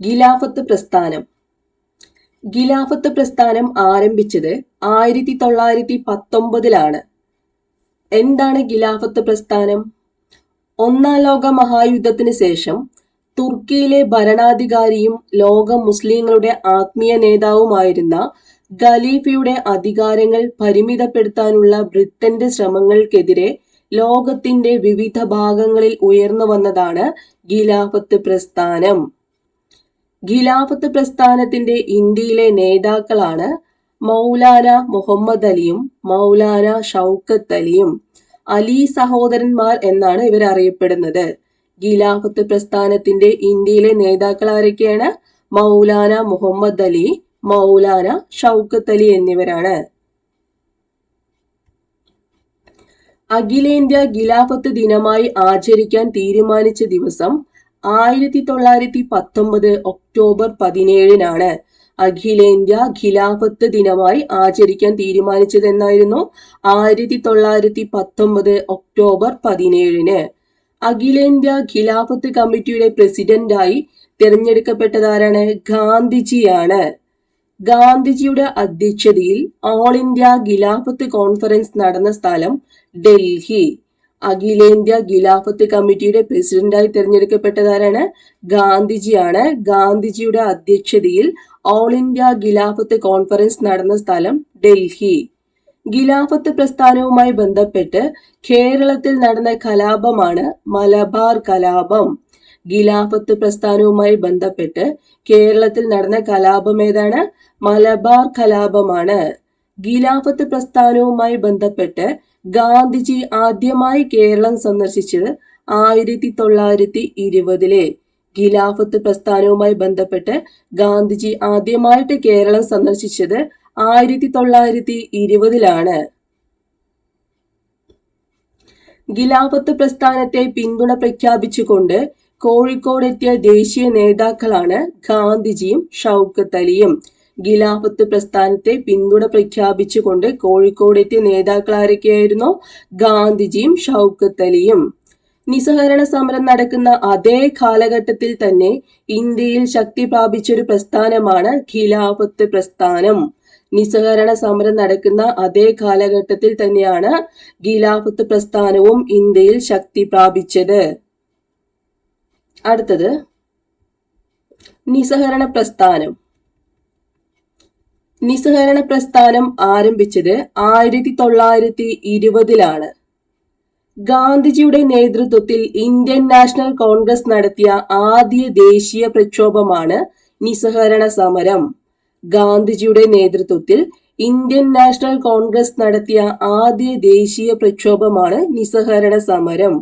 ഖിലാഫത്ത് പ്രസ്ഥാനം. ഗിലാഫത്ത് പ്രസ്ഥാനം ആരംഭിച്ചത് ആയിരത്തി തൊള്ളായിരത്തി പത്തൊമ്പതിലാണ് എന്താണ് ഗിലാഫത്ത് പ്രസ്ഥാനം? ഒന്നാം ലോക മഹായുദ്ധത്തിന് ശേഷം തുർക്കിയിലെ ഭരണാധികാരിയും ലോക മുസ്ലിങ്ങളുടെ ആത്മീയ നേതാവുമായിരുന്ന ഖലീഫയുടെ അധികാരങ്ങൾ പരിമിതപ്പെടുത്താനുള്ള ബ്രിട്ടന്റെ ശ്രമങ്ങൾക്കെതിരെ ലോകത്തിന്റെ വിവിധ ഭാഗങ്ങളിൽ ഉയർന്നു വന്നതാണ് ഖിലാഫത്ത് പ്രസ്ഥാനം. ഖിലാഫത്ത് പ്രസ്ഥാനത്തിന്റെ ഇന്ത്യയിലെ നേതാക്കളാണ് മൗലാന മുഹമ്മദ് അലിയും മൗലാന ഷൗക്കത്ത് അലിയും. അലി സഹോദരന്മാർ എന്നാണ് ഇവർ അറിയപ്പെടുന്നത്. ഖിലാഫത്ത് പ്രസ്ഥാനത്തിന്റെ ഇന്ത്യയിലെ നേതാക്കൾ ആരൊക്കെയാണ്? മൗലാന മുഹമ്മദ് അലി മൗലാന ഷൗക്കത്ത് അലി എന്നിവരാണ്. അഖിലേന്ത്യാ ഖിലാഫത്ത് ദിനമായി ആചരിക്കാൻ തീരുമാനിച്ച ദിവസം ആയിരത്തി തൊള്ളായിരത്തി പത്തൊമ്പത് ഒക്ടോബർ പതിനേഴിനാണ് അഖിലേന്ത്യാ ഖിലാഫത്ത് ദിനമായി ആചരിക്കാൻ തീരുമാനിച്ചത് എന്നായിരുന്നു ആയിരത്തി തൊള്ളായിരത്തി പത്തൊമ്പത് ഒക്ടോബർ പതിനേഴിന്. അഖിലേന്ത്യാ ഖിലാഫത്ത് കമ്മിറ്റിയുടെ പ്രസിഡന്റായി തിരഞ്ഞെടുക്കപ്പെട്ടതാരാണ്? ഗാന്ധിജിയാണ്. ഗാന്ധിജിയുടെ അധ്യക്ഷതയിൽ ഓൾ ഇന്ത്യ ഖിലാഫത്ത് കോൺഫറൻസ് നടന്ന സ്ഥലം ഡൽഹി. അഖിലേന്ത്യാ ഖിലാഫത്ത് കമ്മിറ്റിയുടെ പ്രസിഡന്റായി തിരഞ്ഞെടുക്കപ്പെട്ടതാരാണ് ഗാന്ധിജിയാണ്. ഗാന്ധിജിയുടെ അധ്യക്ഷതയിൽ ഓൾ ഇന്ത്യ ഖിലാഫത്ത് കോൺഫറൻസ് നടന്ന സ്ഥലം ഡൽഹി. ഖിലാഫത്ത് പ്രസ്ഥാനവുമായി ബന്ധപ്പെട്ട് കേരളത്തിൽ നടന്ന കലാപമാണ് മലബാർ കലാപം. ഖിലാഫത്ത് പ്രസ്ഥാനവുമായി ബന്ധപ്പെട്ട് കേരളത്തിൽ നടന്ന കലാപം ഏതാണ്? മലബാർ കലാപമാണ്. ഖിലാഫത്ത് പ്രസ്ഥാനവുമായി ബന്ധപ്പെട്ട് ഗാന്ധിജി ആദ്യമായി കേരളം സന്ദർശിച്ചത് ആയിരത്തി തൊള്ളായിരത്തി ഇരുപതിലെ ഖിലാഫത്ത് പ്രസ്ഥാനവുമായി ബന്ധപ്പെട്ട് ഗാന്ധിജി ആദ്യമായിട്ട് കേരളം സന്ദർശിച്ചത് ആയിരത്തി തൊള്ളായിരത്തി ഇരുപതിലാണ് ഖിലാഫത്ത് പ്രസ്ഥാനത്തെ പിന്തുണ പ്രഖ്യാപിച്ചുകൊണ്ട് കോഴിക്കോടെത്തിയ ദേശീയ നേതാക്കളാണ് ഗാന്ധിജിയും ഷൗക്കത്ത് അലിയും ഖിലാഫത്ത് പ്രസ്ഥാനത്തെ പിന്തുണ പ്രഖ്യാപിച്ചുകൊണ്ട് കോഴിക്കോടെത്തിയ നേതാക്കൾ ആരൊക്കെയായിരുന്നു ഗാന്ധിജിയും ഷൗക്കത്ത് അലിയും. നിസ്സഹരണ സമരം നടക്കുന്ന അതേ കാലഘട്ടത്തിൽ തന്നെ ഇന്ത്യയിൽ ശക്തി പ്രാപിച്ചൊരു പ്രസ്ഥാനമാണ് ഖിലാഫത്ത് പ്രസ്ഥാനം. നിസ്സഹകരണ സമരം നടക്കുന്ന അതേ കാലഘട്ടത്തിൽ തന്നെയാണ് ഖിലാഫത്ത് പ്രസ്ഥാനവും ഇന്ത്യയിൽ ശക്തി പ്രാപിച്ചത്. അടുത്തത്. നിസ്സഹരണ പ്രസ്ഥാനം. നിസ്സഹരണ പ്രസ്ഥാനം ആരംഭിച്ചത് ആയിരത്തി തൊള്ളായിരത്തി ഇരുപതിലാണ്. ഗാന്ധിജിയുടെ നേതൃത്വത്തിൽ ഇന്ത്യൻ നാഷണൽ കോൺഗ്രസ് നടത്തിയ ആദ്യ ദേശീയ പ്രക്ഷോഭമാണ് നിസ്സഹകരണ സമരം. ഗാന്ധിജിയുടെ നേതൃത്വത്തിൽ ഇന്ത്യൻ നാഷണൽ കോൺഗ്രസ് നടത്തിയ ആദ്യ ദേശീയ പ്രക്ഷോഭമാണ് നിസ്സഹകരണ സമരം.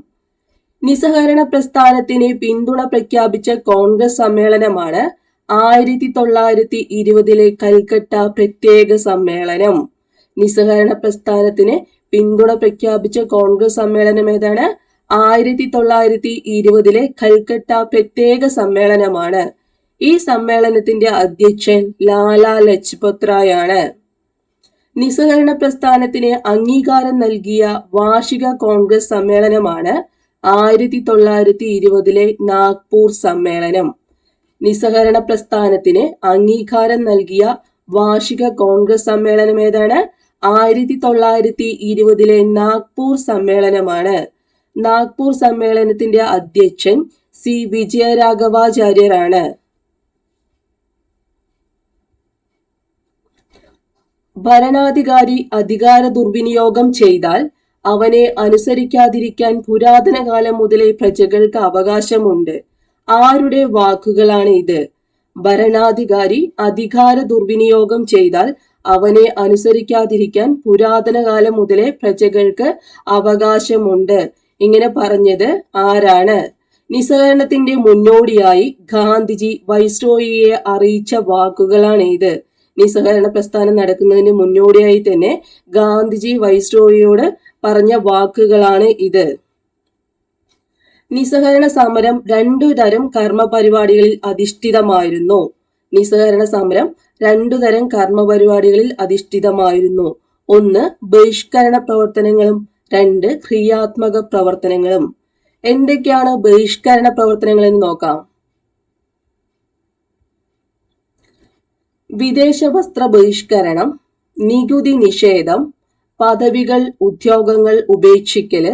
നിസ്സഹകരണ പ്രസ്ഥാനത്തിന് പിന്തുണ പ്രഖ്യാപിച്ച കോൺഗ്രസ് സമ്മേളനമാണ് ആയിരത്തി തൊള്ളായിരത്തി ഇരുപതിലെ കൽക്കട്ട പ്രത്യേക സമ്മേളനം. നിസ്സഹകരണ പ്രസ്ഥാനത്തിന് പിന്തുണ പ്രഖ്യാപിച്ച കോൺഗ്രസ് സമ്മേളനം ഏതാണ്? ആയിരത്തി തൊള്ളായിരത്തി ഇരുപതിലെ കൽക്കട്ട പ്രത്യേക സമ്മേളനമാണ്. ഈ സമ്മേളനത്തിന്റെ അധ്യക്ഷൻ ലാലാ ലജ്പത് റായ് ആണ് നിസ്സഹരണ പ്രസ്ഥാനത്തിന് അംഗീകാരം നൽകിയ വാർഷിക കോൺഗ്രസ് സമ്മേളനമാണ് ആയിരത്തി തൊള്ളായിരത്തി ഇരുപതിലെ നാഗ്പൂർ സമ്മേളനം. നിസ്സഹരണ പ്രസ്ഥാനത്തിന് അംഗീകാരം നൽകിയ വാർഷിക കോൺഗ്രസ് സമ്മേളനം ഏതാണ്? ആയിരത്തി തൊള്ളായിരത്തി ഇരുപതിലെ നാഗ്പൂർ സമ്മേളനമാണ്. നാഗ്പൂർ സമ്മേളനത്തിന്റെ അധ്യക്ഷൻ സി. വിജയരാഘവാചാര്യരാണ്. ഭരണാധികാരി അധികാര ദുർവിനിയോഗം ചെയ്താൽ അവനെ അനുസരിക്കാതിരിക്കാൻ പുരാതന കാലം മുതലേ പ്രജകൾക്ക് അവകാശമുണ്ട്. ആരുടെ വാക്കുകളാണ് ഇത്? ഭരണാധികാരി അധികാര ദുർവിനിയോഗം ചെയ്താൽ അവനെ അനുസരിക്കാതിരിക്കാൻ പുരാതന കാലം മുതലേ പ്രജകൾക്ക് അവകാശമുണ്ട്. ഇങ്ങനെ പറഞ്ഞത് ആരാണ്? നിസ്സഹരണത്തിന്റെ മുന്നോടിയായി ഗാന്ധിജി വൈസ്രോയിയെ അറിയിച്ച വാക്കുകളാണ് ഇത്. നിസ്സഹരണ പ്രസ്ഥാനം നടക്കുന്നതിന് മുന്നോടിയായി തന്നെ ഗാന്ധിജി വൈസ്രോയിയോട് പറഞ്ഞ വാക്കുകളാണ് ഇത്. നിസ്സഹരണ സമരം രണ്ടു തരം കർമ്മ പരിപാടികളിൽ അധിഷ്ഠിതമായിരുന്നു. നിസ്സഹരണ സമരം രണ്ടു തരം കർമ്മ പരിപാടികളിൽ അധിഷ്ഠിതമായിരുന്നു. ഒന്ന് ബഹിഷ്കരണ പ്രവർത്തനങ്ങളും. രണ്ട് ക്രിയാത്മക പ്രവർത്തനങ്ങളും. എന്തൊക്കെയാണ് ബഹിഷ്കരണ പ്രവർത്തനങ്ങൾ എന്ന് നോക്കാം. വിദേശ വസ്ത്ര ബഹിഷ്കരണം നികുതി നിഷേധം പദവികൾ ഉദ്യോഗങ്ങൾ ഉപേക്ഷിക്കൽ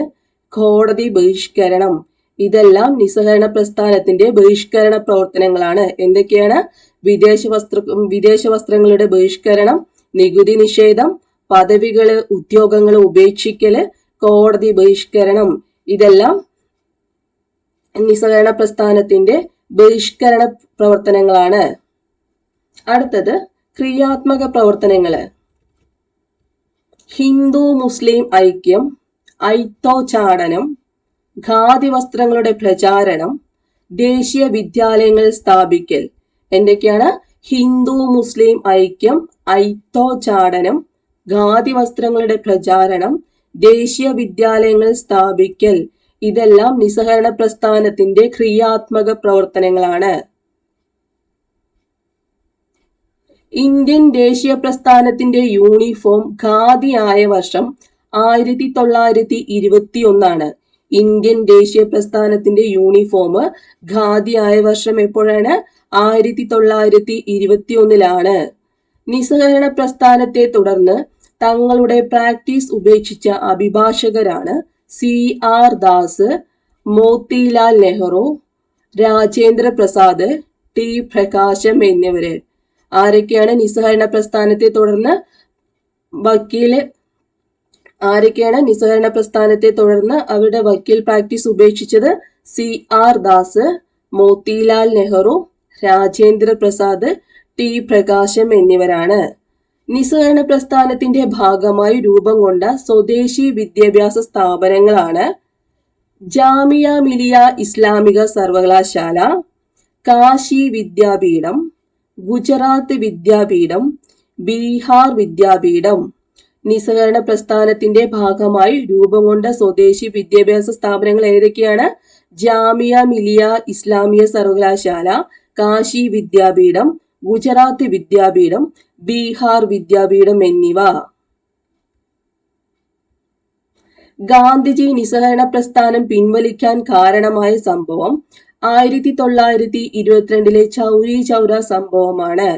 കോടതി ബഹിഷ്കരണം ഇതെല്ലാം നിസ്സഹകരണ പ്രസ്ഥാനത്തിന്റെ ബഹിഷ്കരണ പ്രവർത്തനങ്ങളാണ്. എന്തൊക്കെയാണ്? വിദേശ വസ്ത്ര വിദേശ വസ്ത്രങ്ങളുടെ ബഹിഷ്കരണം നികുതി നിഷേധം പദവികൾ ഉദ്യോഗങ്ങൾ ഉപേക്ഷിക്കൽ കോടതി ബഹിഷ്കരണം. ഇതെല്ലാം നിസ്സഹകരണ പ്രസ്ഥാനത്തിന്റെ ബഹിഷ്കരണ പ്രവർത്തനങ്ങളാണ്. അടുത്തത് ക്രിയാത്മക പ്രവർത്തനങ്ങൾ. ഹിന്ദു മുസ്ലിം ഐക്യം ഐത്തോച്ചാടനം ഖാദി വസ്ത്രങ്ങളുടെ പ്രചാരണം ദേശീയ വിദ്യാലയങ്ങൾ സ്ഥാപിക്കൽ എന്തൊക്കെയാണ്? ഹിന്ദു മുസ്ലിം ഐക്യം ഐത്തോചാടനം ഖാദി വസ്ത്രങ്ങളുടെ പ്രചാരണം ദേശീയ വിദ്യാലയങ്ങൾ സ്ഥാപിക്കൽ ഇതെല്ലാം നിസ്സഹകരണ പ്രസ്ഥാനത്തിന്റെ ക്രിയാത്മക പ്രവർത്തനങ്ങളാണ്. ഇന്ത്യൻ ദേശീയ പ്രസ്ഥാനത്തിന്റെ യൂണിഫോം ഖാദി ആയ വർഷം ആയിരത്തി തൊള്ളായിരത്തി ഇരുപത്തി ഒന്നാണ് ഇന്ത്യൻ ദേശീയ പ്രസ്ഥാനത്തിന്റെ യൂണിഫോം ഖാദി ആയ വർഷം എപ്പോഴാണ്? ആയിരത്തി തൊള്ളായിരത്തി ഇരുപത്തി ഒന്നിലാണ് നിസ്സഹകരണ പ്രസ്ഥാനത്തെ തുടർന്ന് തങ്ങളുടെ പ്രാക്ടീസ് ഉപേക്ഷിച്ച അഭിഭാഷകരാണ് C R Das Motilal Nehru Rajendra Prasad T Prakasam എന്നിവര്. ആരൊക്കെയാണ് നിസ്സഹകരണ പ്രസ്ഥാനത്തെ തുടർന്ന് വക്കീൽ ആരൊക്കെയാണ് നിസ്സഹരണ പ്രസ്ഥാനത്തെ തുടർന്ന് അവരുടെ വക്കീൽ practice ഉപേക്ഷിച്ചത്? C. R. Das Motilal Nehru Rajendra Prasad T. Prakasam എന്നിവരാണ്. നിസ്സഹരണ പ്രസ്ഥാനത്തിന്റെ ഭാഗമായി രൂപം കൊണ്ട സ്വദേശി വിദ്യാഭ്യാസ സ്ഥാപനങ്ങളാണ് ജാമിയ മിലിയ ഇസ്ലാമിക സർവകലാശാല കാശി വിദ്യാപീഠം ഗുജറാത്ത് വിദ്യാപീഠം ബീഹാർ വിദ്യാപീഠം. നിസ്സഹകരണ പ്രസ്ഥാനത്തിന്റെ ഭാഗമായി രൂപം കൊണ്ട സ്വദേശി വിദ്യാഭ്യാസ സ്ഥാപനങ്ങൾ ഏതൊക്കെയാണ്? ജാമിയ മിലിയ ഇസ്ലാമിയ സർവകലാശാല കാശി വിദ്യാപീഠം ഗുജറാത്ത് വിദ്യാപീഠം ബീഹാർ വിദ്യാപീഠം എന്നിവ. ഗാന്ധിജി നിസ്സഹകരണ പ്രസ്ഥാനം പിൻവലിക്കാൻ കാരണമായ സംഭവം ആയിരത്തി തൊള്ളായിരത്തി ഇരുപത്തിരണ്ടിലെ ചൗരി ചൗര സംഭവമാണ്.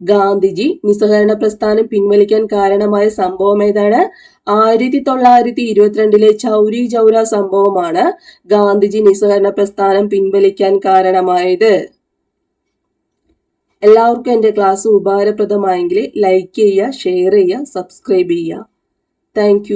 ഗാന്ധിജി നിസ്സഹകരണ പ്രസ്ഥാനം പിൻവലിക്കാൻ കാരണമായ സംഭവം ഏതാണ്? ആയിരത്തി തൊള്ളായിരത്തി ഇരുപത്തിരണ്ടിലെ ചൗരി ചൗര സംഭവമാണ് ഗാന്ധിജി നിസ്സഹകരണ പ്രസ്ഥാനം പിൻവലിക്കാൻ കാരണമായത്. എല്ലാവർക്കും എന്റെ ക്ലാസ് ഉപകാരപ്രദമായെങ്കിൽ ലൈക്ക് ചെയ്യുക ഷെയർ ചെയ്യുക സബ്സ്ക്രൈബ് ചെയ്യുക. താങ്ക്